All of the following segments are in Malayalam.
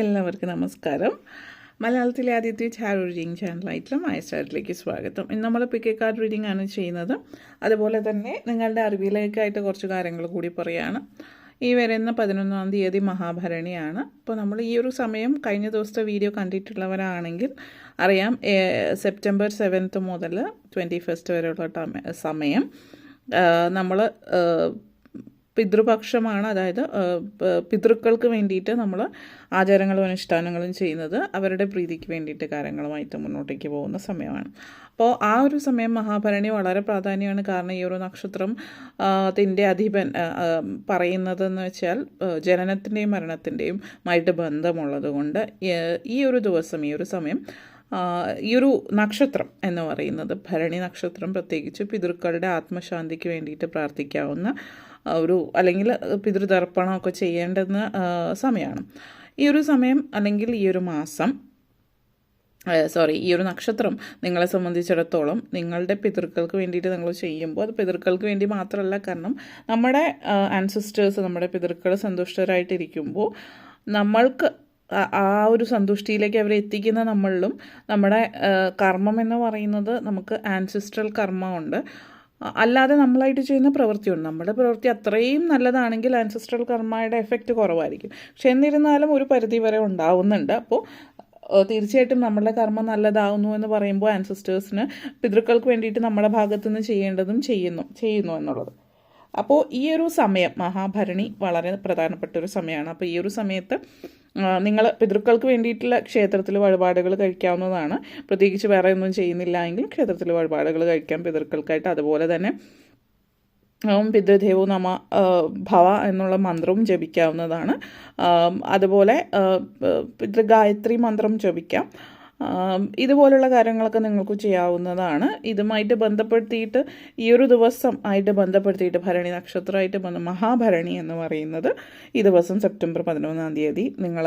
എല്ലാവർക്കും നമസ്കാരം. മലയാളത്തിലെ ആദ്യത്തെ ചാരോ റീഡിങ് ചാനലായിട്ടുള്ള മയസ്റ്റാറിലേക്ക് സ്വാഗതം. ഇന്ന് നമ്മൾ പിക്ക് കാർഡ് റീഡിംഗ് ആണ് ചെയ്യുന്നത്. അതുപോലെ തന്നെ നിങ്ങളുടെ അറിവിലേക്കായിട്ട് കുറച്ച് കാര്യങ്ങൾ കൂടി പറയുകയാണ് ഈ വരുന്ന പതിനൊന്നാം തീയതി മഹാഭരണിയാണ്. അപ്പോൾ നമ്മൾ ഈ ഒരു സമയം കഴിഞ്ഞ ദിവസത്തെ വീഡിയോ കണ്ടിട്ടുള്ളവരാണെങ്കിൽ അറിയാം സെപ്റ്റംബർ സെവൻത്ത് മുതൽ ട്വന്റി ഫസ്റ്റ് വരെയുള്ള സമയം. നമ്മൾ പിതൃപക്ഷമാണ് അതായത് പിതൃക്കൾക്ക് വേണ്ടിയിട്ട് നമ്മൾ ആചാരങ്ങളും അനുഷ്ഠാനങ്ങളും ചെയ്യുന്നത് അവരുടെ പ്രീതിക്ക് വേണ്ടിയിട്ട് കാര്യങ്ങളുമായിട്ട് മുന്നോട്ടേക്ക് പോകുന്ന സമയമാണ്. അപ്പോൾ ആ ഒരു സമയം മഹാഭരണി വളരെ പ്രാധാന്യമാണ്. കാരണം ഈ ഒരു നക്ഷത്രം തിന്റെ അധിപൻ പറയുന്നതെന്ന് വെച്ചാൽ ജനനത്തിന്റെയും മരണത്തിന്റെയും ആയിട്ട് ബന്ധമുള്ളത് കൊണ്ട് ഈ- ഒരു ദിവസം ഈ ഒരു സമയം ഈ ഒരു നക്ഷത്രം എന്ന് പറയുന്നത് ഭരണി നക്ഷത്രം പ്രത്യേകിച്ച് പിതൃക്കളുടെ ആത്മശാന്തിക്ക് വേണ്ടിയിട്ട് പ്രാർത്ഥിക്കാവുന്ന ഒരു അല്ലെങ്കിൽ പിതൃതർപ്പണമൊക്കെ ചെയ്യേണ്ടുന്ന സമയമാണ് ഈ ഒരു സമയം അല്ലെങ്കിൽ ഈ ഒരു മാസം സോറി ഈ ഒരു നക്ഷത്രം നിങ്ങളെ സംബന്ധിച്ചിടത്തോളം നിങ്ങളുടെ പിതൃക്കൾക്ക് വേണ്ടിയിട്ട് നിങ്ങൾ ചെയ്യുമ്പോൾ അത് പിതൃക്കൾക്ക് വേണ്ടി മാത്രമല്ല കാരണം നമ്മുടെ ആൻസിസ്റ്റേഴ്സ് നമ്മുടെ പിതൃക്കൾ സന്തുഷ്ടരായിട്ടിരിക്കുമ്പോൾ നമ്മൾക്ക് ആ- ഒരു സന്തുഷ്ടിയിലേക്ക് അവരെ എത്തിക്കുന്ന നമ്മളിലും നമ്മുടെ കർമ്മം എന്ന് പറയുന്നത് നമുക്ക് ആൻസിസ്ട്രൽ കർമ്മമുണ്ട്. അല്ലാതെ നമ്മളായിട്ട് ചെയ്യുന്ന പ്രവൃത്തിയുണ്ട്. നമ്മുടെ പ്രവൃത്തി അത്രയും നല്ലതാണെങ്കിൽ ആൻസിസ്ട്രൽ കർമ്മയുടെ എഫക്റ്റ് കുറവായിരിക്കും. പക്ഷെ എന്നിരുന്നാലും ഒരു പരിധി വരെ ഉണ്ടാവുന്നുണ്ട്. അപ്പോൾ തീർച്ചയായിട്ടും നമ്മളുടെ കർമ്മം നല്ലതാവുന്നു എന്ന് പറയുമ്പോൾ ആൻസിസ്റ്റേഴ്സിന് പിതൃക്കൾക്ക് വേണ്ടിയിട്ട് നമ്മുടെ ഭാഗത്തുനിന്ന് ചെയ്യേണ്ടതും ചെയ്യുന്നു ചെയ്യുന്നു എന്നുള്ളത്. അപ്പോൾ ഈ ഒരു സമയം മഹാഭരണി വളരെ പ്രധാനപ്പെട്ട ഒരു സമയമാണ്. അപ്പോൾ ഈ ഒരു സമയത്ത് നിങ്ങൾ പിതൃക്കൾക്ക് വേണ്ടിയിട്ടുള്ള ക്ഷേത്രത്തിൽ വഴിപാടുകൾ കഴിക്കാവുന്നതാണ്. പ്രത്യേകിച്ച് വേറെ ഒന്നും ചെയ്യുന്നില്ല എങ്കിൽ ക്ഷേത്രത്തിൽ വഴിപാടുകൾ കഴിക്കാം പിതൃക്കൾക്കായിട്ട്. അതുപോലെ തന്നെ ഓം പിതൃദേവോ നമ ഭവ എന്നുള്ള മന്ത്രവും ജപിക്കാവുന്നതാണ്. അതുപോലെ പിതൃഗായത്രി മന്ത്രം ജപിക്കാം. ഇതുപോലുള്ള കാര്യങ്ങളൊക്കെ നിങ്ങൾക്ക് ചെയ്യാവുന്നതാണ്. ഇതുമായിട്ട് ബന്ധപ്പെടുത്തിയിട്ട് ഈ ഒരു ദിവസം ആയിട്ട് ബന്ധപ്പെടുത്തിയിട്ട് ഭരണി നക്ഷത്രമായിട്ട് ബന്ധ മഹാഭരണി എന്ന് പറയുന്നത് ഈ ദിവസം സെപ്റ്റംബർ പതിനൊന്നാം തീയതി നിങ്ങൾ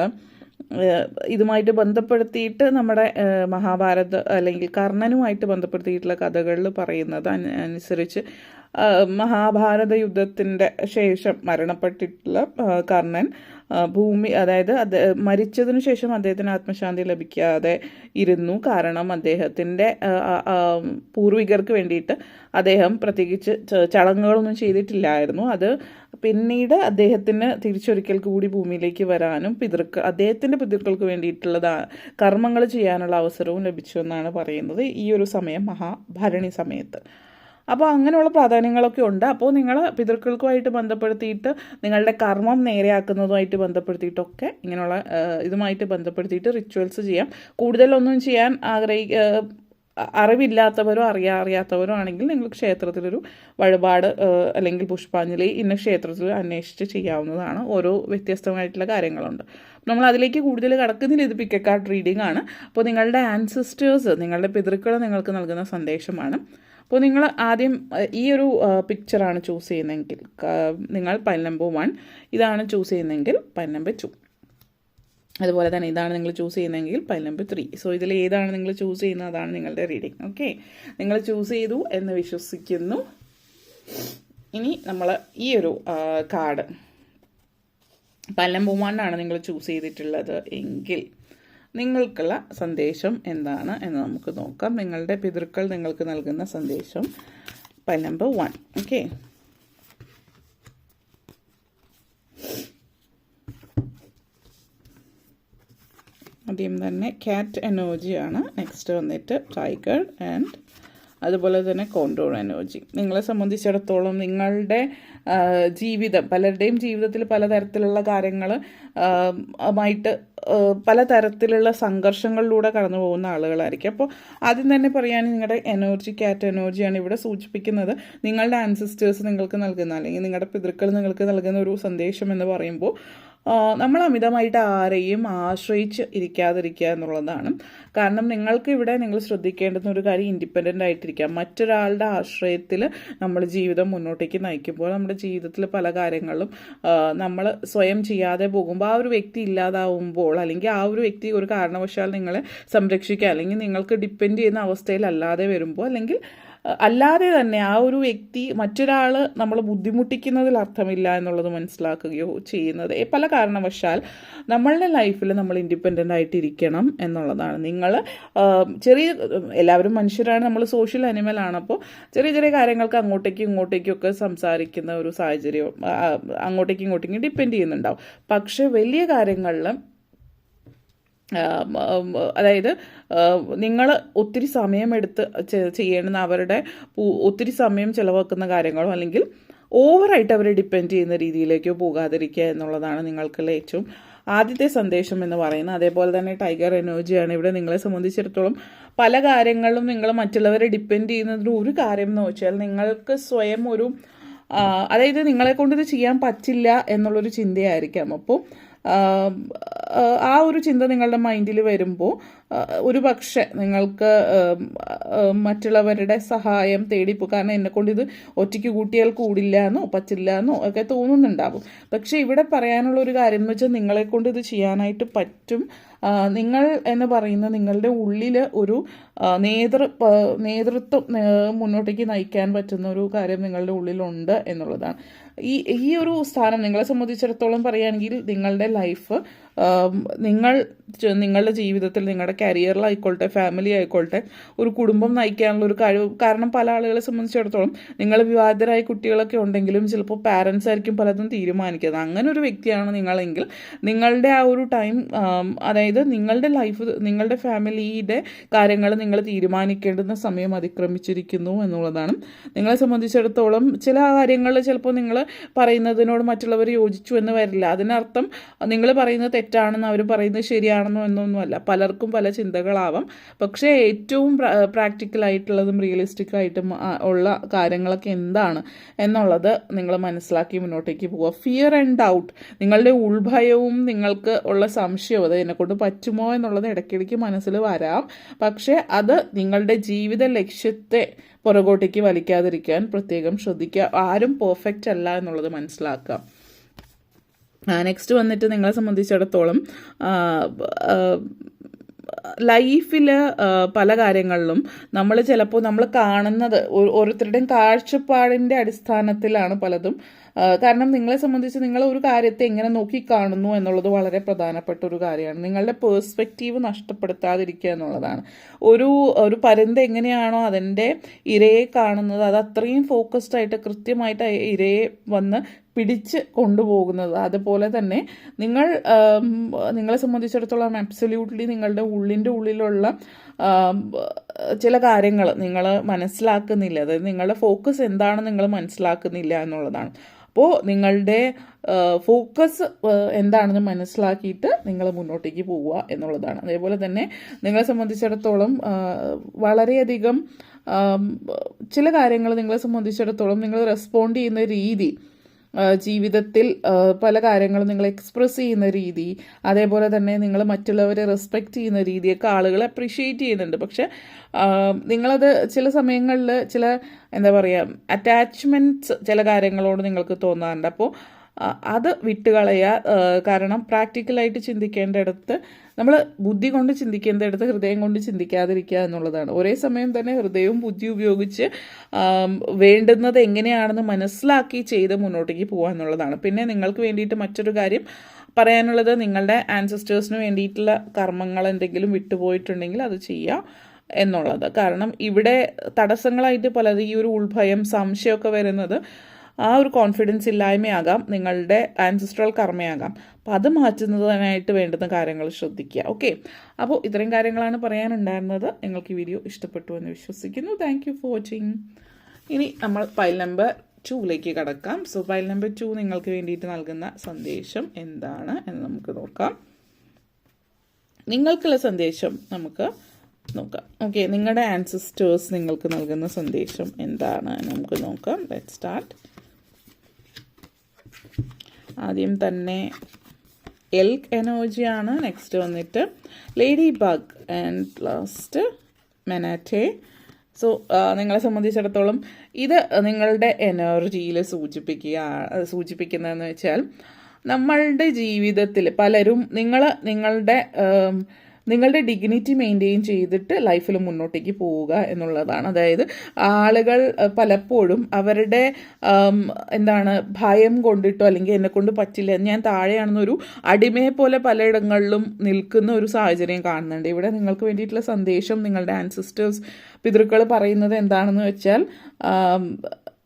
ഇതുമായിട്ട് ബന്ധപ്പെടുത്തിയിട്ട് നമ്മുടെ മഹാഭാരത് അല്ലെങ്കിൽ കർണനുമായിട്ട് ബന്ധപ്പെടുത്തിയിട്ടുള്ള കഥകളിൽ പറയുന്നത് അനുസരിച്ച് മഹാഭാരത യുദ്ധത്തിന്റെ ശേഷം മരണപ്പെട്ടിട്ടുള്ള കർണൻ ഭൂമി അതായത് അത് മരിച്ചതിനു ശേഷം അദ്ദേഹത്തിന് ആത്മശാന്തി ലഭിക്കാതെ ഇരുന്നു. കാരണം അദ്ദേഹത്തിന്റെ പൂർവികർക്ക് വേണ്ടിയിട്ട് അദ്ദേഹം പ്രത്യേകിച്ച് ചടങ്ങുകളൊന്നും ചെയ്തിട്ടില്ലായിരുന്നു. അത് പിന്നീട് അദ്ദേഹത്തിന് തിരിച്ചൊരിക്കൽ കൂടി ഭൂമിയിലേക്ക് വരാനും പിതൃക്ക് അദ്ദേഹത്തിന്റെ പിതൃക്കൾക്ക് വേണ്ടിയിട്ടുള്ളതാ കർമ്മങ്ങൾ ചെയ്യാനുള്ള അവസരവും ലഭിച്ചു എന്നാണ് പറയുന്നത് ഈ ഒരു സമയം മഹാഭരണി സമയത്ത്. അപ്പോൾ അങ്ങനെയുള്ള പ്രാധാന്യങ്ങളൊക്കെ ഉണ്ട്. അപ്പോൾ നിങ്ങൾ പിതൃക്കൾക്കുമായിട്ട് ബന്ധപ്പെടുത്തിയിട്ട് നിങ്ങളുടെ കർമ്മം നേരെയാക്കുന്നതുമായിട്ട് ബന്ധപ്പെടുത്തിയിട്ടൊക്കെ ഇങ്ങനെയുള്ള ഇതുമായിട്ട് ബന്ധപ്പെടുത്തിയിട്ട് റിച്വൽസ് ചെയ്യാം. കൂടുതലൊന്നും ചെയ്യാൻ ആഗ്രഹി ആ, അറിവില്ലാത്തവരോ അറിയാ അറിയാത്തവരോ ആണെങ്കിൽ നിങ്ങൾ ക്ഷേത്രത്തിലൊരു വഴിപാട് അല്ലെങ്കിൽ പുഷ്പാഞ്ജലി ഇന്ന ക്ഷേത്രത്തിൽ അന്വേഷിച്ച് ചെയ്യാവുന്നതാണ്. ഓരോ വ്യത്യസ്തമായിട്ടുള്ള കാര്യങ്ങളുണ്ട്. നമ്മൾ അതിലേക്ക് കൂടുതൽ കടക്കുന്നില്ല. ഇത് പിക്കക്കാർഡ് റീഡിംഗ് ആണ്. അപ്പോൾ നിങ്ങളുടെ ആൻസിസ്റ്റേഴ്സ് നിങ്ങളുടെ പിതൃക്കൾ നിങ്ങൾക്ക് നൽകുന്ന സന്ദേശമാണ്. അപ്പോൾ നിങ്ങൾ ആദ്യം ഈ ഒരു പിക്ചറാണ് ചൂസ് ചെയ്യുന്നതെങ്കിൽ നിങ്ങൾ പൈൻ നമ്പർ വൺ ഇതാണ് ചൂസ് ചെയ്യുന്നതെങ്കിൽ പൈൻ നമ്പർ ടു. അതുപോലെ തന്നെ ഇതാണ് നിങ്ങൾ ചൂസ് ചെയ്യുന്നതെങ്കിൽ പൈൽ നമ്പർ ത്രീ സോ ഇതിൽ ഏതാണ് നിങ്ങൾ ചൂസ് ചെയ്യുന്നത്? അതാണ് നിങ്ങളുടെ റീഡിങ് ഓക്കെ നിങ്ങൾ ചൂസ് ചെയ്തു എന്ന് വിശ്വസിക്കുന്നു. ഇനി നമ്മൾ ഈ ഒരു കാർഡ് പൈൽ നമ്പർ വണ്ണാണ് നിങ്ങൾ ചൂസ് ചെയ്തിട്ടുള്ളത് എങ്കിൽ നിങ്ങൾക്കുള്ള സന്ദേശം എന്താണ് എന്ന് നമുക്ക് നോക്കാം. നിങ്ങളുടെ പിതൃക്കൾ നിങ്ങൾക്ക് നൽകുന്ന സന്ദേശം പൈൽ നമ്പർ വൺ ഓക്കെ ആദ്യം തന്നെ ക്യാറ്റ് ആണ്. നെക്സ്റ്റ് വന്നിട്ട് ടൈഗർ ആൻഡ് അതുപോലെ തന്നെ കോണ്ടോർ എനർജി നിങ്ങളെ സംബന്ധിച്ചിടത്തോളം നിങ്ങളുടെ ജീവിതം പലരുടെയും ജീവിതത്തിൽ പലതരത്തിലുള്ള കാര്യങ്ങൾ ആയിട്ട് പലതരത്തിലുള്ള സംഘർഷങ്ങളിലൂടെ കടന്നു പോകുന്ന ആളുകളായിരിക്കും. അപ്പോൾ ആദ്യം തന്നെ പറയാൻ നിങ്ങളുടെ എനർജി ക്യാറ്റ് എനർജിയാണ് ഇവിടെ സൂചിപ്പിക്കുന്നത്. നിങ്ങളുടെ ആൻസിസ്റ്റേഴ്സ് നിങ്ങൾക്ക് നൽകുന്ന അല്ലെങ്കിൽ നിങ്ങളുടെ പിതൃക്കൾ നിങ്ങൾക്ക് നൽകുന്ന ഒരു സന്ദേശം എന്ന് പറയുമ്പോൾ നമ്മൾ അമിതമായിട്ട് ആരെയും ആശ്രയിച്ച് ഇരിക്കാതിരിക്കുക എന്നുള്ളതാണ്. കാരണം നിങ്ങൾക്ക് ഇവിടെ നിങ്ങൾ ശ്രദ്ധിക്കേണ്ടുന്ന ഒരു കാര്യം ഇൻഡിപെൻഡന്റ് ആയിട്ടിരിക്കുക. മറ്റൊരാളുടെ ആശ്രയത്തിൽ നമ്മൾ ജീവിതം മുന്നോട്ടേക്ക് നയിക്കുമ്പോൾ നമ്മുടെ ജീവിതത്തിൽ പല കാര്യങ്ങളും നമ്മൾ സ്വയം ചെയ്യാതെ പോകുമ്പോൾ ആ ഒരു വ്യക്തി ഇല്ലാതാവുമ്പോൾ അല്ലെങ്കിൽ ആ ഒരു വ്യക്തി ഒരു കാരണവശാൽ നിങ്ങളെ സംരക്ഷിക്കുക അല്ലെങ്കിൽ നിങ്ങൾക്ക് ഡിപ്പെൻഡ് ചെയ്യുന്ന അവസ്ഥയിലല്ലാതെ വരുമ്പോൾ അല്ലെങ്കിൽ അല്ലാതെ തന്നെ ആ ഒരു വ്യക്തി മറ്റൊരാൾ നമ്മൾ ബുദ്ധിമുട്ടിക്കുന്നതിൽ അർത്ഥമില്ല എന്നുള്ളത് മനസ്സിലാക്കുകയോ ചെയ്യുന്നത് പല കാരണവശാൽ നമ്മളുടെ ലൈഫിൽ നമ്മൾ ഇൻഡിപെൻഡന്റ് ആയിട്ടിരിക്കണം എന്നുള്ളതാണ്. നിങ്ങൾ ചെറിയ എല്ലാവരും മനുഷ്യരാണ് നമ്മൾ സോഷ്യൽ അനിമലാണ് അപ്പോൾ ചെറിയ ചെറിയ കാര്യങ്ങൾക്ക് അങ്ങോട്ടേക്കും ഇങ്ങോട്ടേക്കും ഒക്കെ സംസാരിക്കുന്ന ഒരു സാഹചര്യം അങ്ങോട്ടേക്കും ഇങ്ങോട്ടേക്കും ഡിപ്പെൻഡ് ചെയ്യുന്നുണ്ടാവും. പക്ഷേ വലിയ ആം, അതായത് നിങ്ങൾ ഒത്തിരി സമയമെടുത്ത് ചെയ്യേണ്ടുന്ന അവരുടെ ഒത്തിരി സമയം ചിലവാക്കുന്ന കാര്യങ്ങളോ അല്ലെങ്കിൽ ഓവറായിട്ട് അവരെ ഡിപ്പെൻഡ് ചെയ്യുന്ന രീതിയിലേക്കോ പോകാതിരിക്കുക എന്നുള്ളതാണ് നിങ്ങൾക്കുള്ള ഏറ്റവും ആദ്യത്തെ സന്ദേശം എന്ന് പറയുന്നത്. അതേപോലെ തന്നെ ടൈഗർ എനർജിയാണ്. ഇവിടെ നിങ്ങളെ സംബന്ധിച്ചിടത്തോളം പല കാര്യങ്ങളിലും നിങ്ങൾ മറ്റുള്ളവരെ ഡിപ്പെൻഡ് ചെയ്യുന്നതിന് ഒരു കാര്യം എന്ന് വെച്ചാൽ നിങ്ങൾക്ക് സ്വയം ഒരു അതായത് നിങ്ങളെ കൊണ്ട് ഇത് ചെയ്യാൻ പറ്റില്ല എന്നുള്ളൊരു ചിന്തയായിരിക്കാം. അപ്പോൾ ആം, ഒരു ചിന്ത നിങ്ങളുടെ മൈൻഡിൽ വരുമ്പോൾ ഒരു പക്ഷെ നിങ്ങൾക്ക് മറ്റുള്ളവരുടെ സഹായം തേടിപ്പോ കാരണം എന്നെ കൊണ്ട് ഇത് ഒറ്റയ്ക്ക് കൂട്ടിയാൽ കൂടില്ല എന്നോ പറ്റില്ല എന്നോ ഒക്കെ തോന്നുന്നുണ്ടാവും. പക്ഷേ ഇവിടെ പറയാനുള്ള ഒരു കാര്യം എന്ന് വെച്ചാൽ നിങ്ങളെ കൊണ്ട് ഇത് ചെയ്യാനായിട്ട് പറ്റും. നിങ്ങൾ എന്ന് പറയുന്ന നിങ്ങളുടെ ഉള്ളിൽ ഒരു നേതൃ നേതൃത്വം മുന്നോട്ടേക്ക് നയിക്കാൻ പറ്റുന്ന ഒരു കാര്യം നിങ്ങളുടെ ഉള്ളിലുണ്ട് എന്നുള്ളതാണ്. ഈ ഈ ഒരു സ്ഥാനം നിങ്ങളെ സംബന്ധിച്ചിടത്തോളം പറയുകയാണെങ്കിൽ നിങ്ങളുടെ ലൈഫ് നിങ്ങൾ നിങ്ങളുടെ ജീവിതത്തിൽ നിങ്ങളുടെ കരിയറിലായിക്കോട്ടെ ഫാമിലി ആയിക്കോട്ടെ ഒരു കുടുംബം നയിക്കാനുള്ള ഒരു കഴിവ് കാരണം പല ആളുകളെ സംബന്ധിച്ചിടത്തോളം നിങ്ങൾ വിവാഹിതരായ കുട്ടികളൊക്കെ ഉണ്ടെങ്കിലും ചിലപ്പോൾ പാരൻസ് ആയിരിക്കും പലതും തീരുമാനിക്കുന്നത്. അങ്ങനെ ഒരു വ്യക്തിയാണ് നിങ്ങളെങ്കിൽ നിങ്ങളുടെ ആ ഒരു ടൈം അതായത് നിങ്ങളുടെ ലൈഫ് നിങ്ങളുടെ ഫാമിലിയുടെ കാര്യങ്ങൾ നിങ്ങൾ തീരുമാനിക്കേണ്ടുന്ന സമയം അതിക്രമിച്ചിരിക്കുന്നു എന്നുള്ളതാണ്. നിങ്ങളെ സംബന്ധിച്ചിടത്തോളം ചില കാര്യങ്ങളിൽ ചിലപ്പോൾ നിങ്ങൾ പറയുന്നതിനോട് മറ്റുള്ളവർ യോജിച്ചു എന്ന് വരില്ല. അതിനർത്ഥം നിങ്ങൾ പറയുന്നത് തെറ്റാണെന്ന് അവർ പറയുന്നത് ശരിയാണെന്നോ എന്നൊന്നുമല്ല പലർക്കും പല ചിന്തകളാവാം. പക്ഷേ ഏറ്റവും പ്രാക്ടിക്കൽ ആയിട്ടുള്ളതും റിയലിസ്റ്റിക് ആയിട്ടും ഉള്ള കാര്യങ്ങളൊക്കെ എന്താണ് എന്നുള്ളത് നിങ്ങൾ മനസ്സിലാക്കി മുന്നോട്ടേക്ക് പോവുക. ഫിയർ ആൻഡ് ഡൗട്ട് നിങ്ങളുടെ ഉൾഭയവും നിങ്ങൾക്ക് ഉള്ള സംശയവും അത് എന്നെക്കൊണ്ട് പറ്റുമോ എന്നുള്ളത് ഇടയ്ക്കിടയ്ക്ക് മനസ്സിൽ വരാം. പക്ഷേ അത് നിങ്ങളുടെ ജീവിത ലക്ഷ്യത്തെ പുറകോട്ടേക്ക് വലിക്കാതിരിക്കാൻ പ്രത്യേകം ശ്രദ്ധിക്കുക. ആരും പെർഫെക്റ്റ് അല്ല എന്നുള്ളത് മനസ്സിലാക്കുക. നെക്സ്റ്റ് വന്നിട്ട് നിങ്ങളെ സംബന്ധിച്ചിടത്തോളം ലൈഫിൽ പല കാര്യങ്ങളിലും നമ്മൾ ചിലപ്പോൾ നമ്മൾ കാണുന്നത് ഓരോരുത്തരുടെയും കാഴ്ചപ്പാടിന്റെ അടിസ്ഥാനത്തിലാണ് പലതും. കാരണം നിങ്ങളെ സംബന്ധിച്ച് നിങ്ങൾ ഒരു കാര്യത്തെ എങ്ങനെ നോക്കി കാണുന്നു എന്നുള്ളത് വളരെ പ്രധാനപ്പെട്ട ഒരു കാര്യമാണ്. നിങ്ങളുടെ പേഴ്സ്പെക്റ്റീവ് നഷ്ടപ്പെടുത്താതിരിക്കുക എന്നുള്ളതാണ്. ഒരു ഒരു പരുന്ത് എങ്ങനെയാണോ അതിന്റെ ഇരയെ കാണുന്നത് അത് അത്രയും ഫോക്കസ്ഡ് ആയിട്ട് കൃത്യമായിട്ട് ഇരയെ വന്ന് പിടിച്ച് കൊണ്ടുപോകുന്നത്. അതുപോലെ തന്നെ നിങ്ങൾ നിങ്ങളെ സംബന്ധിച്ചിടത്തോളം അബ്സല്യൂട്ട്ലി നിങ്ങളുടെ ഉള്ളിന്റെ ഉള്ളിലുള്ള ചില കാര്യങ്ങൾ നിങ്ങൾ മനസ്സിലാക്കുന്നില്ല. അതായത് നിങ്ങളുടെ ഫോക്കസ് എന്താണെന്ന് നിങ്ങൾ മനസ്സിലാക്കുന്നില്ല എന്നുള്ളതാണ്. അപ്പോൾ നിങ്ങളുടെ ഫോക്കസ് എന്താണെന്ന് മനസ്സിലാക്കിയിട്ട് നിങ്ങൾ മുന്നോട്ടേക്ക് പോവുക എന്നുള്ളതാണ്. അതേപോലെ തന്നെ നിങ്ങളെ സംബന്ധിച്ചിടത്തോളം വളരെയധികം ചില കാര്യങ്ങൾ നിങ്ങളെ സംബന്ധിച്ചിടത്തോളം നിങ്ങൾ റെസ്പോണ്ട് ചെയ്യുന്ന രീതി ജീവിതത്തിൽ പല കാര്യങ്ങളും നിങ്ങൾ എക്സ്പ്രസ് ചെയ്യുന്ന രീതി അതേപോലെ തന്നെ നിങ്ങൾ മറ്റുള്ളവരെ റെസ്പെക്റ്റ് ചെയ്യുന്ന രീതിയൊക്കെ ആളുകൾ അപ്രീഷിയേറ്റ് ചെയ്യുന്നുണ്ട്. പക്ഷെ നിങ്ങളത് ചില സമയങ്ങളിൽ ചില എന്താ പറയുക അറ്റാച്ച്മെന്റ്സ് ചില കാര്യങ്ങളോട് നിങ്ങൾക്ക് തോന്നാറുണ്ട്. അപ്പോൾ അത് വിട്ടുകളയുക കാരണം പ്രാക്ടിക്കലായിട്ട് ചിന്തിക്കേണ്ടയിടത്ത് നമ്മൾ ബുദ്ധി കൊണ്ട് ചിന്തിക്കേണ്ടയിടത്ത് ഹൃദയം കൊണ്ട് ചിന്തിക്കാതിരിക്കുക എന്നുള്ളതാണ്. ഒരേ സമയം തന്നെ ഹൃദയവും ബുദ്ധി ഉപയോഗിച്ച് വേണ്ടുന്നത് എങ്ങനെയാണെന്ന് മനസ്സിലാക്കി ചെയ്ത് മുന്നോട്ടേക്ക് പോകുക എന്നുള്ളതാണ്. പിന്നെ നിങ്ങൾക്ക് വേണ്ടിയിട്ട് മറ്റൊരു കാര്യം പറയാനുള്ളത് നിങ്ങളുടെ ആൻസസ്റ്റേഴ്സിന് വേണ്ടിയിട്ടുള്ള കർമ്മങ്ങൾ എന്തെങ്കിലും വിട്ടുപോയിട്ടുണ്ടെങ്കിൽ അത് ചെയ്യുക എന്നുള്ളത്. കാരണം ഇവിടെ തടസ്സങ്ങളായിട്ട് പലത് ഈ ഒരു ഉൾഭയം സംശയമൊക്കെ വരുന്നത് ആ ഒരു കോൺഫിഡൻസ് ഇല്ലായ്മയാകാം നിങ്ങളുടെ ആൻസിസ്ട്രൽ കർമ്മയാകാം. അപ്പം അത് മാറ്റുന്നതിനായിട്ട് വേണ്ടുന്ന കാര്യങ്ങൾ ശ്രദ്ധിക്കുക. ഓക്കെ അപ്പോൾ ഇത്രയും കാര്യങ്ങളാണ് പറയാനുണ്ടായിരുന്നത്. നിങ്ങൾക്ക് ഈ വീഡിയോ ഇഷ്ടപ്പെട്ടു എന്ന് വിശ്വസിക്കുന്നു. താങ്ക് ഫോർ വാച്ചിങ് ഇനി നമ്മൾ ഫയൽ നമ്പർ ടൂവിലേക്ക് കടക്കാം. സോ ഫയൽ നമ്പർ ടു നിങ്ങൾക്ക് വേണ്ടിയിട്ട് നൽകുന്ന സന്ദേശം എന്താണ് എന്ന് നമുക്ക് നോക്കാം. നിങ്ങൾക്കുള്ള സന്ദേശം നമുക്ക് നോക്കാം. ഓക്കെ നിങ്ങളുടെ ആൻസിസ്റ്റേഴ്സ് നിങ്ങൾക്ക് നൽകുന്ന സന്ദേശം എന്താണ് നമുക്ക് നോക്കാം. ലെറ്റ് സ്റ്റാർട്ട് ആദ്യം തന്നെ എൽക്ക് എനോജിയാണ് നെക്സ്റ്റ് വന്നിട്ട് ലേഡി ബഗ് ആൻഡ് ലാസ്റ്റ് മെനാറ്റെ സോ നിങ്ങളെ സംബന്ധിച്ചിടത്തോളം ഇത് നിങ്ങളുടെ എനർജിയിൽ സൂചിപ്പിക്കുക സൂചിപ്പിക്കുന്നതെന്ന് വെച്ചാൽ നമ്മളുടെ ജീവിതത്തിൽ പലരും നിങ്ങൾ നിങ്ങളുടെ നിങ്ങളുടെ ഡിഗ്നിറ്റി മെയിന്റെയിൻ ചെയ്തിട്ട് ലൈഫിൽ മുന്നോട്ടേക്ക് പോവുക എന്നുള്ളതാണ്. അതായത് ആളുകൾ പലപ്പോഴും അവരുടെ എന്താണ് ഭയം കൊണ്ടിട്ടോ അല്ലെങ്കിൽ എന്നെ കൊണ്ട് പറ്റില്ല ഞാൻ താഴെയാണെന്നൊരു അടിമയെ പോലെ പലയിടങ്ങളിലും നിൽക്കുന്ന ഒരു സാഹചര്യം കാണുന്നുണ്ട്. ഇവിടെ നിങ്ങൾക്ക് വേണ്ടിയിട്ടുള്ള സന്ദേശം നിങ്ങളുടെ ആൻസിസ്റ്റേഴ്സ് പിതൃക്കൾ പറയുന്നത് എന്താണെന്ന് വെച്ചാൽ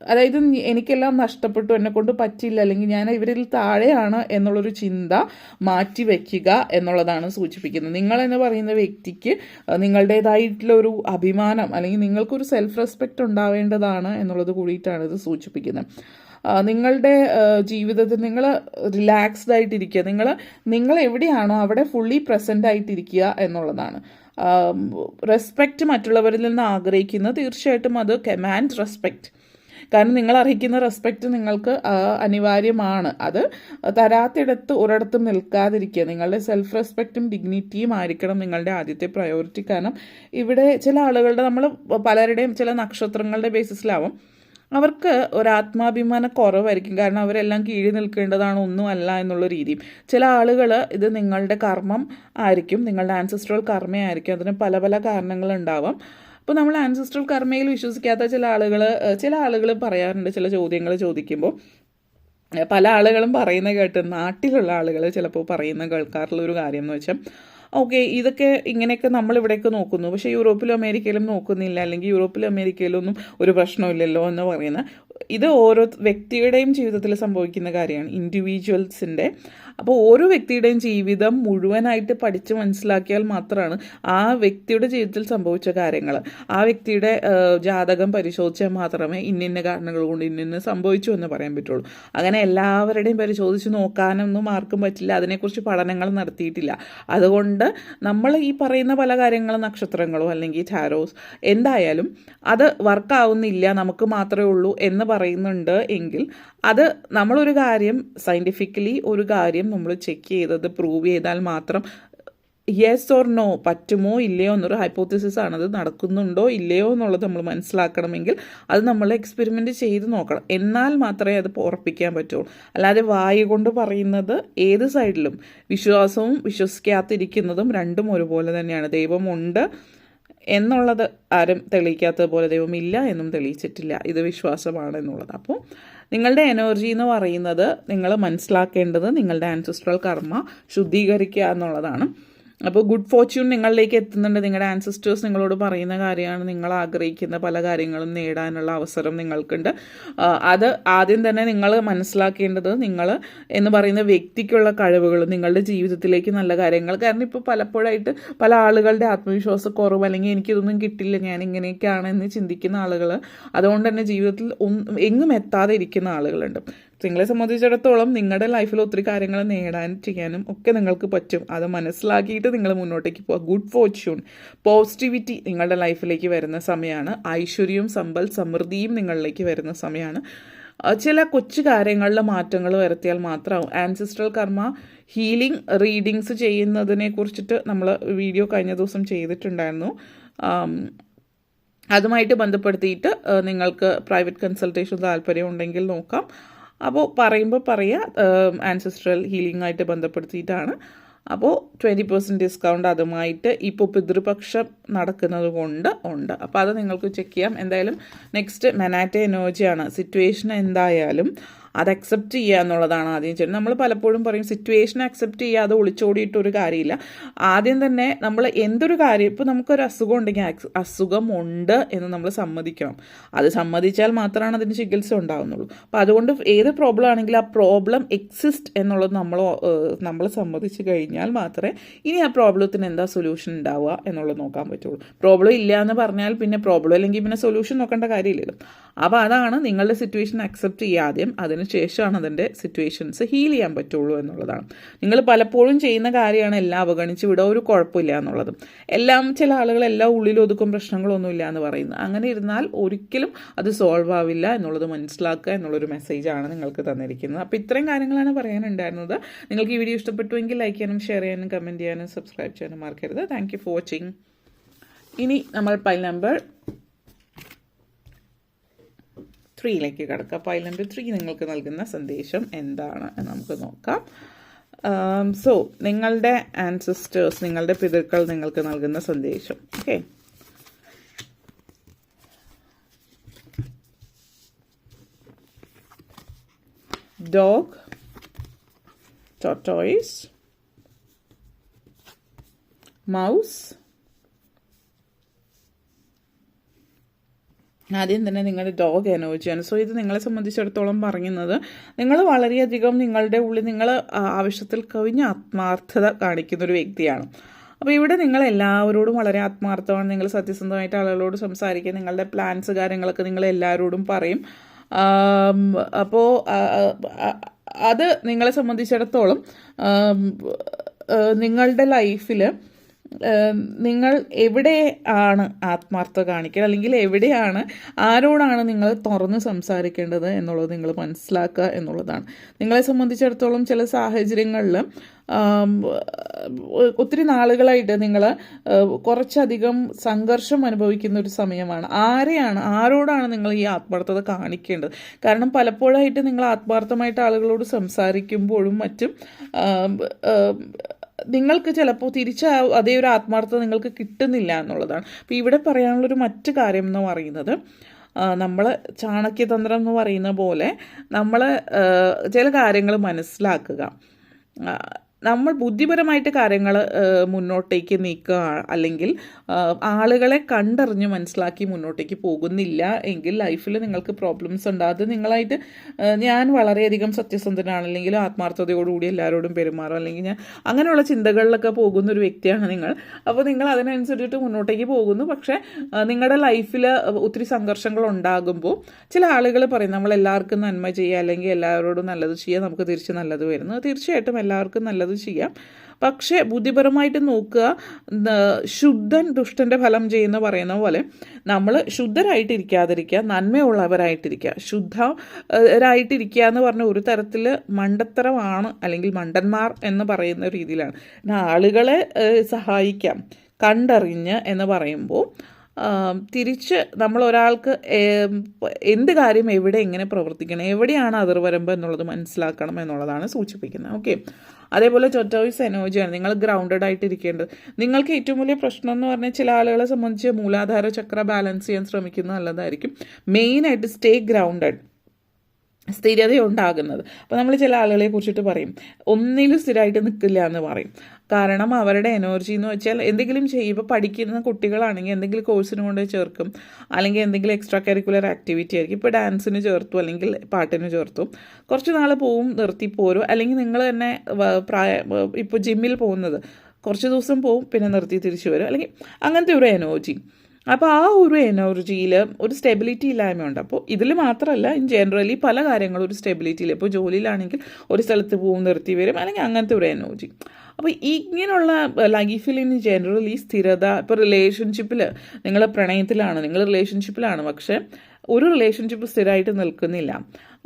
അതായത് എനിക്കെല്ലാം നഷ്ടപ്പെട്ടു എന്നെ കൊണ്ട് പറ്റില്ല അല്ലെങ്കിൽ ഞാൻ ഇവരിൽ താഴെയാണ് എന്നുള്ളൊരു ചിന്ത മാറ്റി വയ്ക്കുക എന്നുള്ളതാണ് സൂചിപ്പിക്കുന്നത്. നിങ്ങൾ എന്ന് പറയുന്ന വ്യക്തിക്ക് നിങ്ങളുടേതായിട്ടുള്ള ഒരു അഭിമാനം അല്ലെങ്കിൽ നിങ്ങൾക്കൊരു സെൽഫ് റെസ്പെക്റ്റ് ഉണ്ടാവേണ്ടതാണ് എന്നുള്ളത് കൂടിയിട്ടാണ് ഇത് സൂചിപ്പിക്കുന്നത്. നിങ്ങളുടെ ജീവിതത്തിൽ നിങ്ങൾ റിലാക്സ്ഡ് ആയിട്ടിരിക്കുക. നിങ്ങൾ നിങ്ങൾ എവിടെയാണോ അവിടെ ഫുള്ളി പ്രസന്റ് ആയിട്ടിരിക്കുക എന്നുള്ളതാണ്. റെസ്പെക്റ്റ് മറ്റുള്ളവരിൽ നിന്ന് ആഗ്രഹിക്കുന്നത് തീർച്ചയായിട്ടും അത് കമാൻഡ് റെസ്പെക്റ്റ് കാരണം നിങ്ങൾ അർഹിക്കുന്ന റെസ്പെക്റ്റ് നിങ്ങൾക്ക് അനിവാര്യമാണ്. അത് തരാത്തിടത്ത് ഒരിടത്തും നിൽക്കാതിരിക്കുക. നിങ്ങളുടെ സെൽഫ് റെസ്പെക്റ്റും ഡിഗ്നിറ്റിയും ആയിരിക്കണം നിങ്ങളുടെ ആദ്യത്തെ പ്രയോറിറ്റി കാരണം ഇവിടെ ചില ആളുകളുടെ നമ്മൾ പലരുടെയും ചില നക്ഷത്രങ്ങളുടെ ബേസിസിലാവും അവർക്ക് ഒരു ആത്മാഭിമാന കുറവായിരിക്കും. കാരണം അവരെല്ലാം കീഴിൽ നിൽക്കേണ്ടതാണ് ഒന്നുമല്ല എന്നുള്ള രീതി. ചില ആളുകൾ ഇത് നിങ്ങളുടെ കർമ്മം ആയിരിക്കും. നിങ്ങളുടെ ആൻസസ്ട്രൽ കർമ്മയായിരിക്കും. അതിന് പല പല കാരണങ്ങളുണ്ടാവാം. അപ്പോൾ നമ്മൾ ആൻസിസ്ട്രൽ കർമ്മയിൽ വിശ്വസിക്കാത്ത ചില ആളുകൾ ചില ആളുകൾ പറയാറുണ്ട് ചില ചോദ്യങ്ങൾ ചോദിക്കുമ്പോൾ പല ആളുകളും പറയുന്ന കേട്ട് നാട്ടിലുള്ള ആളുകൾ ചിലപ്പോൾ പറയുന്ന കേൾക്കാറുള്ള ഒരു കാര്യം എന്ന് വെച്ചാൽ ഓക്കെ ഇതൊക്കെ ഇങ്ങനെയൊക്കെ നമ്മൾ ഇവിടെയൊക്കെ നോക്കുന്നു. പക്ഷേ യൂറോപ്പിലും അമേരിക്കയിലും നോക്കുന്നില്ല. അല്ലെങ്കിൽ യൂറോപ്പിലും അമേരിക്കയിലൊന്നും ഒരു പ്രശ്നമില്ലല്ലോ എന്ന് പറയുന്ന ഇത് ഓരോ വ്യക്തിയുടെയും ജീവിതത്തിൽ സംഭവിക്കുന്ന കാര്യമാണ്. ഇൻഡിവിജ്വൽസിന്റെ അപ്പോൾ ഓരോ വ്യക്തിയുടെയും ജീവിതം മുഴുവനായിട്ട് പഠിച്ച് മനസ്സിലാക്കിയാൽ മാത്രമാണ് ആ വ്യക്തിയുടെ ജീവിതത്തിൽ സംഭവിച്ച കാര്യങ്ങൾ. ആ വ്യക്തിയുടെ ജാതകം പരിശോധിച്ചാൽ മാത്രമേ ഇന്നിന്ന കാരണങ്ങൾ കൊണ്ട് ഇന്നിന്ന് സംഭവിച്ചു എന്ന് പറയാൻ പറ്റുള്ളൂ. അങ്ങനെ എല്ലാവരുടെയും പരിശോധിച്ച് നോക്കാനൊന്നും ആർക്കും പറ്റില്ല. അതിനെക്കുറിച്ച് പഠനങ്ങൾ നടത്തിയിട്ടില്ല. അതുകൊണ്ട് നമ്മൾ ഈ പറയുന്ന പല കാര്യങ്ങളും നക്ഷത്രങ്ങളോ അല്ലെങ്കിൽ ടാരോസ് എന്തായാലും അത് വർക്കാവുന്നില്ല നമുക്ക് മാത്രമേ ഉള്ളൂ എന്ന് പറയുന്നുണ്ട് എങ്കിൽ അത് നമ്മളൊരു കാര്യം സയന്റിഫിക്കലി ഒരു കാര്യം നമ്മൾ ചെക്ക് ചെയ്തത് പ്രൂവ് ചെയ്താൽ മാത്രം യെസ് ഓർ നോ പറ്റുമോ ഇല്ലയോ എന്നൊരു ഹൈപ്പോത്തിസിസ് ആണ് അത് നടക്കുന്നുണ്ടോ ഇല്ലയോ എന്നുള്ളത് നമ്മൾ മനസ്സിലാക്കണമെങ്കിൽ അത് നമ്മൾ എക്സ്പെരിമെന്റ് ചെയ്ത് നോക്കണം. എന്നാൽ മാത്രമേ അത് ഉറപ്പിക്കാൻ പറ്റുള്ളൂ. അല്ലാതെ വായു കൊണ്ട് പറയുന്നത് ഏത് സൈഡിലും വിശ്വാസവും വിശ്വസിക്കാത്തിരിക്കുന്നതും രണ്ടും ഒരുപോലെ തന്നെയാണ്. ദൈവമുണ്ട് എന്നുള്ളത് ആരും തെളിയിക്കാത്തത് പോലെ ദൈവമില്ല എന്നും തെളിയിച്ചിട്ടില്ല. ഇത് വിശ്വാസമാണ് എന്നുള്ളത് അപ്പോൾ നിങ്ങളുടെ എനർജി എന്ന് പറയുന്നത് നിങ്ങൾ മനസ്സിലാക്കേണ്ടത് നിങ്ങളുടെ ആൻസസ്ട്രൽ കർമ്മ ശുദ്ധീകരിക്കുക എന്നുള്ളതാണ്. അപ്പോൾ ഗുഡ് ഫോർച്യൂൺ നിങ്ങളിലേക്ക് എത്തുന്നുണ്ട്. നിങ്ങളുടെ ആൻസിസ്റ്റേഴ്സ് നിങ്ങളോട് പറയുന്ന കാര്യമാണ്. നിങ്ങൾ ആഗ്രഹിക്കുന്ന പല കാര്യങ്ങളും നേടാനുള്ള അവസരം നിങ്ങൾക്കുണ്ട്. അത് ആദ്യം തന്നെ നിങ്ങൾ മനസ്സിലാക്കേണ്ടത് നിങ്ങൾ എന്ന് പറയുന്ന വ്യക്തിക്കുള്ള കഴിവുകൾ നിങ്ങളുടെ ജീവിതത്തിലേക്ക് നല്ല കാര്യങ്ങൾ. കാരണം ഇപ്പോൾ പലപ്പോഴായിട്ട് പല ആളുകളുടെ ആത്മവിശ്വാസ കുറവ് അല്ലെങ്കിൽ എനിക്കിതൊന്നും കിട്ടില്ല ഞാൻ ഇങ്ങനെയൊക്കെയാണ് എന്ന് ചിന്തിക്കുന്ന ആളുകൾ അതുകൊണ്ട് തന്നെ ജീവിതത്തിൽ എങ്ങും എത്താതെ ഇരിക്കുന്ന ആളുകളുണ്ട്. നിങ്ങളെ സംബന്ധിച്ചിടത്തോളം നിങ്ങളുടെ ലൈഫിൽ ഒത്തിരി കാര്യങ്ങൾ നേടാൻ ചെയ്യാനും ഒക്കെ നിങ്ങൾക്ക് പറ്റും. അത് മനസ്സിലാക്കിയിട്ട് നിങ്ങൾ മുന്നോട്ടേക്ക് പോകുക ഗുഡ് ഫോർച്യൂൺ പോസിറ്റിവിറ്റി നിങ്ങളുടെ ലൈഫിലേക്ക് വരുന്ന സമയമാണ്. ഐശ്വര്യവും സമ്പൽ സമൃദ്ധിയും നിങ്ങളിലേക്ക് വരുന്ന സമയമാണ്. ചില കൊച്ചു കാര്യങ്ങളിൽ മാറ്റങ്ങൾ വരുത്തിയാൽ മാത്രമാവും. ആൻസിസ്ട്രൽ കർമ്മ ഹീലിംഗ് റീഡിങ്സ് ചെയ്യുന്നതിനെ കുറിച്ചിട്ട് നമ്മൾ വീഡിയോ കഴിഞ്ഞ ദിവസം ചെയ്തിട്ടുണ്ടായിരുന്നു. അതുമായിട്ട് ബന്ധപ്പെടുത്തിയിട്ട് നിങ്ങൾക്ക് പ്രൈവറ്റ് കൺസൾട്ടേഷൻ താല്പര്യം ഉണ്ടെങ്കിൽ നോക്കാം. അപ്പോൾ പറയുമ്പോൾ പറയുക ആൻസിസ്ട്രൽ ഹീലിംഗ് ആയിട്ട് ബന്ധപ്പെടുത്തിയിട്ടാണ്. അപ്പോൾ ട്വന്റി പെർസെന്റ് ഡിസ്കൗണ്ട് അതുമായിട്ട് ഇപ്പോൾ പിതൃപക്ഷം നടക്കുന്നത് കൊണ്ട് ഉണ്ട്. അപ്പോൾ അത് നിങ്ങൾക്ക് ചെക്ക് ചെയ്യാം. എന്തായാലും നെക്സ്റ്റ് മെനാറ്റ എനോജിയാണ് സിറ്റുവേഷൻ എന്തായാലും അത് അക്സെപ്റ്റ് ചെയ്യുക എന്നുള്ളതാണ് ആദ്യം ചെയ്യുന്നത്. നമ്മൾ പലപ്പോഴും പറയും സിറ്റുവേഷൻ അക്സെപ്റ്റ് ചെയ്യുക അത് ഒളിച്ചോടിയിട്ടൊരു കാര്യമില്ല. ആദ്യം തന്നെ നമ്മൾ എന്തൊരു കാര്യം ഇപ്പോൾ നമുക്കൊരു അസുഖം ഉണ്ടെങ്കിൽ അക്സ്- അസുഖം ഉണ്ട് എന്ന് നമ്മൾ സമ്മതിക്കണം. അത് സമ്മതിച്ചാൽ മാത്രമാണ് അതിന് ചികിത്സ ഉണ്ടാകുന്നുള്ളൂ അപ്പോൾ അതുകൊണ്ട് ഏത് പ്രോബ്ലം ആണെങ്കിലും ആ പ്രോബ്ലം എക്സിസ്റ്റ് എന്നുള്ളത് നമ്മൾ നമ്മൾ സമ്മതിച്ച് കഴിഞ്ഞാൽ മാത്രമേ ഇനി ആ പ്രോബ്ലത്തിന് എന്താ സൊല്യൂഷൻ ഉണ്ടാവുക എന്നുള്ളത് നോക്കാൻ പറ്റുള്ളൂ. പ്രോബ്ലം ഇല്ല എന്ന് പറഞ്ഞാൽ പിന്നെ പ്രോബ്ലം അല്ലെങ്കിൽ പിന്നെ സൊല്യൂഷൻ നോക്കേണ്ട കാര്യമില്ലല്ലോ. അപ്പോൾ അതാണ് നിങ്ങളുടെ സിറ്റുവേഷൻ അക്സെപ്റ്റ് ചെയ്യുക ആദ്യം അതിനുശേഷമാണ് അതിന്റെ സിറ്റുവേഷൻസ് ഹീൽ ചെയ്യാൻ പറ്റുള്ളൂ എന്നുള്ളതാണ്. നിങ്ങൾ പലപ്പോഴും ചെയ്യുന്ന കാര്യമാണ് എല്ലാം അവഗണിച്ച് വിടുക ഒരു കുഴപ്പമില്ല എന്നുള്ളതും. എല്ലാം ചില ആളുകൾ എല്ലാം ഉള്ളിലൊതുക്കും പ്രശ്നങ്ങളൊന്നുമില്ല എന്ന് പറയുന്നത്. അങ്ങനെ ഇരുന്നാൽ ഒരിക്കലും അത് സോൾവ് ആവില്ല എന്നുള്ളത് മനസ്സിലാക്കുക എന്നുള്ളൊരു മെസ്സേജാണ് നിങ്ങൾക്ക് തന്നിരിക്കുന്നത്. അപ്പോൾ ഇത്രയും കാര്യങ്ങളാണ് പറയാനുണ്ടായിരുന്നത്. നിങ്ങൾക്ക് ഈ വീഡിയോ ഇഷ്ടപ്പെട്ടുവെങ്കിൽ ലൈക്ക് ചെയ്യാനും ഷെയർ ചെയ്യാനും കമന്റ് ചെയ്യാനും സബ്സ്ക്രൈബ് ചെയ്യാനും മറക്കരുത്. താങ്ക് ഫോർ വാച്ചിങ് ഇനി നമ്മൾ പൈൽ നമ്പർ ത്രീയിലേക്ക് കിടക്കുക പൈൽ നമ്പർ ത്രീ നിങ്ങൾക്ക് നൽകുന്ന സന്ദേശം എന്താണ് എന്ന് നമുക്ക് നോക്കാം. സോ നിങ്ങളുടെ ആൻസിസ്റ്റേഴ്സ് നിങ്ങളുടെ പിതൃക്കൾ നിങ്ങൾക്ക് നൽകുന്ന സന്ദേശം. Okay dog, tortoise, mouse. ആദ്യം തന്നെ നിങ്ങളുടെ ഡോഗ് എനർജിയാണ് സോ ഇത് നിങ്ങളെ സംബന്ധിച്ചിടത്തോളം പറയുന്നത് നിങ്ങൾ വളരെയധികം നിങ്ങളുടെ ഉള്ളിൽ നിങ്ങൾ ആവശ്യത്തിൽ കവിഞ്ഞ ആത്മാർത്ഥത കാണിക്കുന്ന ഒരു വ്യക്തിയാണ്. അപ്പോൾ ഇവിടെ നിങ്ങൾ എല്ലാവരോടും വളരെ ആത്മാർത്ഥമാണ്. നിങ്ങൾ സത്യസന്ധമായിട്ട് ആളുകളോട് സംസാരിക്കുക. നിങ്ങളുടെ പ്ലാൻസ് കാര്യങ്ങളൊക്കെ നിങ്ങൾ എല്ലാവരോടും പറയും. അപ്പോൾ അത് നിങ്ങളെ സംബന്ധിച്ചിടത്തോളം നിങ്ങളുടെ ലൈഫിൽ നിങ്ങൾ എവിടെയാണ് ആത്മാർത്ഥത കാണിക്കുക അല്ലെങ്കിൽ എവിടെയാണ് ആരോടാണ് നിങ്ങൾ തുറന്ന് സംസാരിക്കേണ്ടത് എന്നുള്ളത് നിങ്ങൾ മനസ്സിലാക്കുക എന്നുള്ളതാണ്. നിങ്ങളെ സംബന്ധിച്ചിടത്തോളം ചില സാഹചര്യങ്ങളിൽ ഒത്തിരി നാളുകളായിട്ട് നിങ്ങൾ കുറച്ചധികം സംഘർഷം അനുഭവിക്കുന്ന ഒരു സമയമാണ്. ആരെയാണ് ആരോടാണ് നിങ്ങൾ ഈ ആത്മാർത്ഥത കാണിക്കേണ്ടത്? കാരണം പലപ്പോഴായിട്ട് നിങ്ങൾ ആത്മാർത്ഥമായിട്ട് ആളുകളോട് സംസാരിക്കുമ്പോഴും മറ്റും നിങ്ങൾക്ക് ചിലപ്പോൾ തിരിച്ച് അതേ ഒരു ആത്മാർത്ഥത നിങ്ങൾക്ക് കിട്ടുന്നില്ല എന്നുള്ളതാണ്. അപ്പോൾ ഇവിടെ പറയാനുള്ളൊരു മറ്റു കാര്യം എന്ന് പറയുന്നത് നമ്മൾ ചാണക്യതന്ത്രം എന്ന് പറയുന്ന പോലെ നമ്മൾ ചില കാര്യങ്ങൾ മനസ്സിലാക്കുക. നമ്മൾ ബുദ്ധിപരമായിട്ട് കാര്യങ്ങൾ മുന്നോട്ടേക്ക് നീക്കുക അല്ലെങ്കിൽ ആളുകളെ കണ്ടറിഞ്ഞ് മനസ്സിലാക്കി മുന്നോട്ടേക്ക് പോകുന്നില്ല എങ്കിൽ ലൈഫിൽ നിങ്ങൾക്ക് പ്രോബ്ലംസ് ഉണ്ടാകും നിങ്ങളായിട്ട് ഞാൻ വളരെയധികം സത്യസന്ധനാണ് അല്ലെങ്കിൽ ആത്മാർത്ഥതയോടുകൂടി എല്ലാവരോടും പെരുമാറും അല്ലെങ്കിൽ ഞാൻ അങ്ങനെയുള്ള ചിന്തകളിലൊക്കെ പോകുന്ന ഒരു വ്യക്തിയാണ് നിങ്ങൾ. അപ്പോൾ നിങ്ങൾ അതിനനുസരിച്ചിട്ട് മുന്നോട്ടേക്ക് പോകുന്നു. പക്ഷേ നിങ്ങളുടെ ലൈഫിൽ ഒത്തിരി സംഘർഷങ്ങൾ ഉണ്ടാകുമ്പോൾ ചില ആളുകൾ പറയും നമ്മൾ എല്ലാവർക്കും നന്മ ചെയ്യുക അല്ലെങ്കിൽ എല്ലാവരോടും നല്ലത് ചെയ്യുക നമുക്ക് തിരിച്ച് നല്ലത് വരുന്നു. തീർച്ചയായിട്ടും എല്ലാവർക്കും നല്ലത് അത് ചെയ്യാം. പക്ഷേ ബുദ്ധിപരമായിട്ട് നോക്കുക ശുദ്ധൻ ദുഷ്ടന്റെ ഫലം ചെയ്യുന്ന പറയുന്ന പോലെ നമ്മൾ ശുദ്ധരായിട്ടിരിക്കാതിരിക്കുക നന്മയുള്ളവരായിട്ടിരിക്കുക. ശുദ്ധരായിട്ടിരിക്കുക എന്ന് പറഞ്ഞ ഒരു തരത്തിൽ മണ്ടത്തരമാണ് അല്ലെങ്കിൽ മണ്ടന്മാർ എന്ന് പറയുന്ന രീതിയിലാണ്. ആളുകളെ സഹായിക്കാം കണ്ടറിഞ്ഞ് എന്ന് പറയുമ്പോൾ തിരിച്ച് നമ്മൾ ഒരാൾക്ക് എന്ത് കാര്യം എവിടെ എങ്ങനെ പ്രവർത്തിക്കണം എവിടെയാണ് അതിർവരമ്പ് എന്നുള്ളത് മനസ്സിലാക്കണം എന്നുള്ളതാണ് സൂചിപ്പിക്കുന്നത്. ഓക്കെ. അതേപോലെ ജോർജോയിസ് എനർജിയാണ് നിങ്ങൾ ഗ്രൗണ്ടഡ് ആയിട്ട് ഇരിക്കേണ്ടത് നിങ്ങൾക്ക് ഏറ്റവും വലിയ പ്രശ്നം എന്ന് പറഞ്ഞാൽ ചില ആളുകളെ സംബന്ധിച്ച് മൂലാധാര ചക്ര ബാലൻസ് ചെയ്യാൻ ശ്രമിക്കുന്നത് നല്ലതായിരിക്കും. മെയിനായിട്ട് സ്റ്റേ ഗ്രൗണ്ടഡ് സ്ഥിരത ഉണ്ടാകുന്നത് അപ്പോൾ നമ്മൾ ചില ആളുകളെ കുറിച്ചിട്ട് പറയും ഒന്നിലും സ്ഥിരമായിട്ട് നിൽക്കില്ല എന്ന് പറയും. കാരണം അവരുടെ എനർജി എന്ന് വെച്ചാൽ എന്തെങ്കിലും ചെയ്യുമ്പോൾ പഠിക്കുന്ന കുട്ടികളാണെങ്കിൽ എന്തെങ്കിലും കോഴ്സിന് കൊണ്ട് ചേർക്കും. അല്ലെങ്കിൽ എന്തെങ്കിലും എക്സ്ട്രാ കരിക്കുലർ ആക്ടിവിറ്റി ആയിരിക്കും. ഇപ്പോൾ ഡാൻസിന് ചേർത്തു അല്ലെങ്കിൽ പാട്ടിന് ചേർത്തു. കുറച്ച് നാൾ പോവും നിർത്തി പോരും. അല്ലെങ്കിൽ നിങ്ങൾ തന്നെ പ്രായ ഇപ്പോൾ ജിമ്മിൽ പോകുന്നത്. കുറച്ച് ദിവസം പോവും പിന്നെ നിർത്തി തിരിച്ചു വരും. അല്ലെങ്കിൽ അങ്ങനത്തെ ഒരു എനർജി അപ്പോൾ ആ ഒരു എനർജിയിൽ ഒരു സ്റ്റെബിലിറ്റി ഇല്ലായ്മയുണ്ട്. അപ്പോൾ ഇതിൽ മാത്രമല്ല ഇൻ ജനറലി പല കാര്യങ്ങളും ഒരു സ്റ്റെബിലിറ്റി ഇല്ല ഇപ്പോൾ ജോലിയിലാണെങ്കിൽ ഒരു സ്ഥലത്ത് പോകും നിർത്തി വരും അല്ലെങ്കിൽ അങ്ങനത്തെ ഒരു എനർജി അപ്പോൾ ഇങ്ങനെയുള്ള ലൈഫിൽ ഇൻ ജനറലി സ്ഥിരത ഇപ്പോൾ റിലേഷൻഷിപ്പിൽ നിങ്ങൾ പ്രണയത്തിലാണ് നിങ്ങൾ റിലേഷൻഷിപ്പിലാണ് പക്ഷേ ഒരു റിലേഷൻഷിപ്പ് സ്ഥിരമായിട്ട് നിൽക്കുന്നില്ല.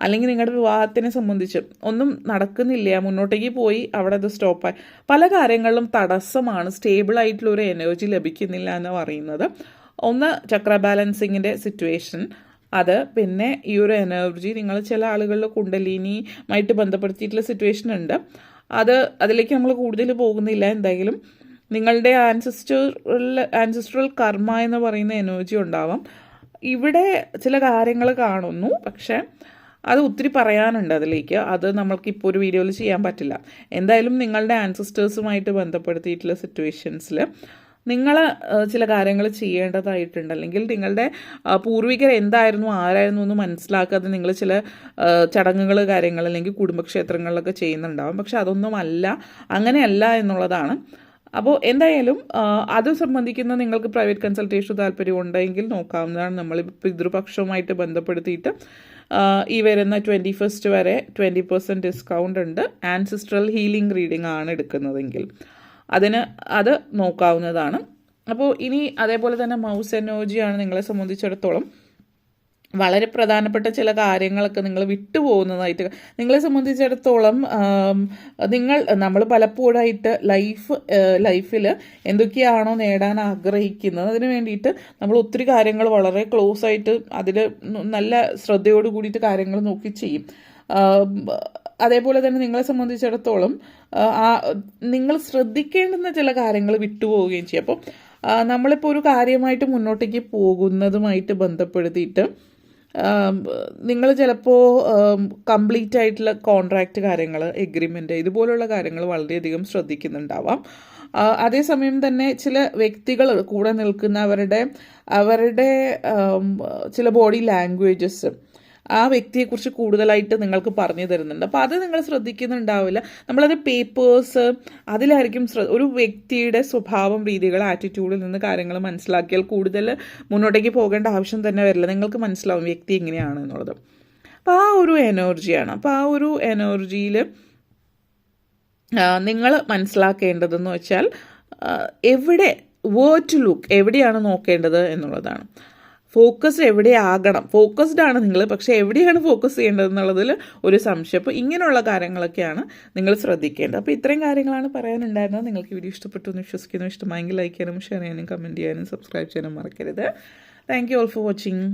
അല്ലെങ്കിൽ നിങ്ങളുടെ വിവാഹത്തിനെ സംബന്ധിച്ച് ഒന്നും നടക്കുന്നില്ല മുന്നോട്ടേക്ക് പോയി അവിടെ അത് സ്റ്റോപ്പായി പല കാര്യങ്ങളിലും തടസ്സമാണ് സ്റ്റേബിൾ ആയിട്ടുള്ള ഒരു എനർജി ലഭിക്കുന്നില്ല എന്ന് പറയുന്നത്. ഒന്ന് ചക്ര ബാലൻസിങ്ങിന്റെ സിറ്റുവേഷൻ അത് പിന്നെ ഈ ഒരു എനർജി നിങ്ങൾ ചില ആളുകളിൽ കുണ്ടലിനിയുമായിട്ട് ബന്ധപ്പെടുത്തിയിട്ടുള്ള സിറ്റുവേഷൻ ഉണ്ട്. അത് അതിലേക്ക് നമ്മൾ കൂടുതൽ പോകുന്നില്ല. എന്തായാലും നിങ്ങളുടെ ആൻസിസ്റ്ററിൽ ആൻസിസ്റ്ററൽ കർമ്മ എന്ന് പറയുന്ന എനർജി ഉണ്ടാവാം. ഇവിടെ ചില കാര്യങ്ങൾ കാണുന്നു. പക്ഷേ അത് ഒത്തിരി പറയാനുണ്ട് അതിലേക്ക്. അത് നമ്മൾക്ക് ഇപ്പോൾ ഒരു വീഡിയോയിൽ ചെയ്യാൻ പറ്റില്ല. എന്തായാലും നിങ്ങളുടെ ആൻസിസ്റ്റേഴ്സുമായിട്ട് ബന്ധപ്പെടുത്തിയിട്ടുള്ള സിറ്റുവേഷൻസിൽ നിങ്ങൾ ചില കാര്യങ്ങൾ ചെയ്യേണ്ടതായിട്ടുണ്ട്. അല്ലെങ്കിൽ നിങ്ങളുടെ പൂർവികർ എന്തായിരുന്നു ആരായിരുന്നു എന്ന് മനസ്സിലാക്കാതെ നിങ്ങൾ ചില ചടങ്ങുകൾ കാര്യങ്ങൾ അല്ലെങ്കിൽ കുടുംബക്ഷേത്രങ്ങളിലൊക്കെ ചെയ്യുന്നുണ്ടാവും. പക്ഷെ അതൊന്നുമല്ല. അങ്ങനെയല്ല എന്നുള്ളതാണ്. അപ്പോൾ എന്തായാലും അത് സംബന്ധിക്കുന്ന നിങ്ങൾക്ക് പ്രൈവറ്റ് കൺസൾട്ടേഷൻ താല്പര്യം ഉണ്ടെങ്കിൽ നോക്കാവുന്നതാണ്. നമ്മൾ പിതൃപക്ഷവുമായിട്ട് ബന്ധപ്പെടുത്തിയിട്ട് ഈ വരുന്ന ട്വന്റി ഫസ്റ്റ് വരെ ട്വന്റി പെർസെന്റ് ഡിസ്കൗണ്ട് ഉണ്ട്. ആൻസിസ്ട്രൽ ഹീലിംഗ് റീഡിംഗ് ആണ് എടുക്കുന്നതെങ്കിൽ. അതിന് അത് നോക്കാവുന്നതാണ്. അപ്പോൾ ഇനി അതേപോലെ തന്നെ മൗസ് എനോജിയാണ് നിങ്ങളെ സംബന്ധിച്ചിടത്തോളം വളരെ പ്രധാനപ്പെട്ട ചില കാര്യങ്ങളൊക്കെ നിങ്ങൾ വിട്ടുപോകുന്നതായിട്ട് നിങ്ങളെ സംബന്ധിച്ചിടത്തോളം നിങ്ങൾ നമ്മൾ പലപ്പോഴായിട്ട് ലൈഫ് ലൈഫിൽ എന്തൊക്കെയാണോ നേടാൻ ആഗ്രഹിക്കുന്നത്. അതിന് വേണ്ടിയിട്ട് നമ്മൾ ഒത്തിരി കാര്യങ്ങൾ വളരെ ക്ലോസ് ആയിട്ട് അതിൽ നല്ല ശ്രദ്ധയോട് കൂടിയിട്ട് കാര്യങ്ങൾ നോക്കി ചെയ്യും. അതേപോലെ തന്നെ നിങ്ങളെ സംബന്ധിച്ചിടത്തോളം നിങ്ങൾ ശ്രദ്ധിക്കേണ്ടുന്ന ചില കാര്യങ്ങൾ വിട്ടുപോവുകയും ചെയ്യും. അപ്പോൾ നമ്മളിപ്പോൾ ഒരു കാര്യമായിട്ട് മുന്നോട്ടേക്ക് പോകുന്നതുമായിട്ട് ബന്ധപ്പെടുത്തിയിട്ട് നിങ്ങൾ ചിലപ്പോൾ കംപ്ലീറ്റ് ആയിട്ടുള്ള കോൺട്രാക്റ്റ് കാര്യങ്ങൾ എഗ്രിമെന്റ് ഇതുപോലുള്ള കാര്യങ്ങൾ വളരെയധികം ശ്രദ്ധിക്കുന്നുണ്ടാവാം. അതേസമയം തന്നെ ചില വ്യക്തികൾ കൂടെ നിൽക്കുന്നവരുടെ അവരുടെ ചില ബോഡി ലാംഗ്വേജസ് ആ വ്യക്തിയെക്കുറിച്ച് കൂടുതലായിട്ട് നിങ്ങൾക്ക് പറഞ്ഞു തരുന്നുണ്ട്. അപ്പോൾ അത് നിങ്ങൾ ശ്രദ്ധിക്കുന്നുണ്ടാവില്ല. നമ്മളത് പേപ്പേഴ്സ് അതിലായിരിക്കും ഒരു വ്യക്തിയുടെ സ്വഭാവം രീതികൾ ആറ്റിറ്റ്യൂഡിൽ നിന്ന് കാര്യങ്ങൾ മനസ്സിലാക്കിയാൽ കൂടുതൽ മുന്നോട്ടേക്ക് പോകേണ്ട ആവശ്യം തന്നെ വരില്ല. നിങ്ങൾക്ക് മനസ്സിലാവും വ്യക്തി എങ്ങനെയാണ് എന്നുള്ളത്. അപ്പോൾ ആ ഒരു എനർജിയാണ്. അപ്പോൾ ആ ഒരു എനർജിയിൽ നിങ്ങൾ മനസ്സിലാക്കേണ്ടതെന്ന് വെച്ചാൽ എവിടെ വേർ ടു ലുക്ക് എവിടെയാണ് നോക്കേണ്ടത് എന്നുള്ളതാണ്. ഫോക്കസ് എവിടെയാകണം? ഫോക്കസ്ഡ് ആണ് നിങ്ങൾ പക്ഷേ എവിടെയാണ് ഫോക്കസ് ചെയ്യേണ്ടത് എന്നുള്ളതിൽ ഒരു സംശയം. അപ്പോൾ ഇങ്ങനെയുള്ള കാര്യങ്ങളൊക്കെയാണ് നിങ്ങൾ ശ്രദ്ധിക്കേണ്ടത്. അപ്പോൾ ഇത്രയും കാര്യങ്ങളാണ് പറയാനുണ്ടായിരുന്നത്. നിങ്ങൾക്ക് വീഡിയോ ഇഷ്ടപ്പെട്ടു എന്ന് വിശ്വസിക്കുന്നു. ഇഷ്ടമായെങ്കിൽ ലൈക്ക് ചെയ്യാനും ഷെയർ ചെയ്യാനും കമന്റ് ചെയ്യാനും സബ്സ്ക്രൈബ് ചെയ്യാനും മറക്കരുത്. Thank you all for watching